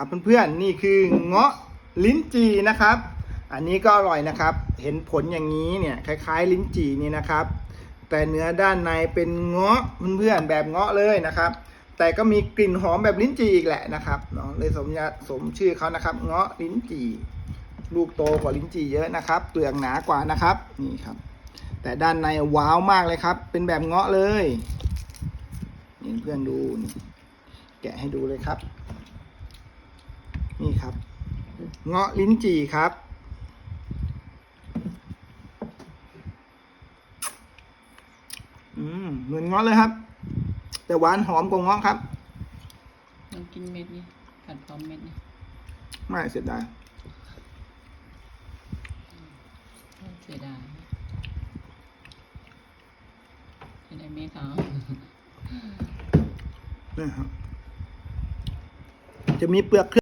อะเพื่อนๆนี่คือเงาะลิ้นจี่นะครับ อันนี้ก็อร่อยนะครับ เห็นผลอย่างนี้เนี่ยคล้ายๆ ลิ้นจี่นี่นะครับ แต่เนื้อด้านในเป็นเงาะเพื่อนๆแบบเงาะเลยนะครับ แต่ก็มีกลิ่นหอมแบบลิ้นจี่อีกแหละนะครับเนาะเลยสมญาสมชื่อเขานะครับ เงาะลิ้นจี่ลูกโตกว่าลิ้นจี่เยอะนะครับเปลือกหนากว่านะครับนี่ครับ แต่ด้านในว้าวมากเลยครับ เป็นแบบเงาะเลยนี่เพื่อนดูแกะให้ดูเลยครับ นี่ครับ เงาะลิ้นจี่ครับ อืม เหมือนเงาะเลยครับ แต่หวานหอมกว่าเงาะครับลองกินเม็ดนี่ผัดพร้อมเม็ดนี่ไม่เสียดายเสียดายเสียดายเม็ดเหรอนี่ครับ จะมีเปลือก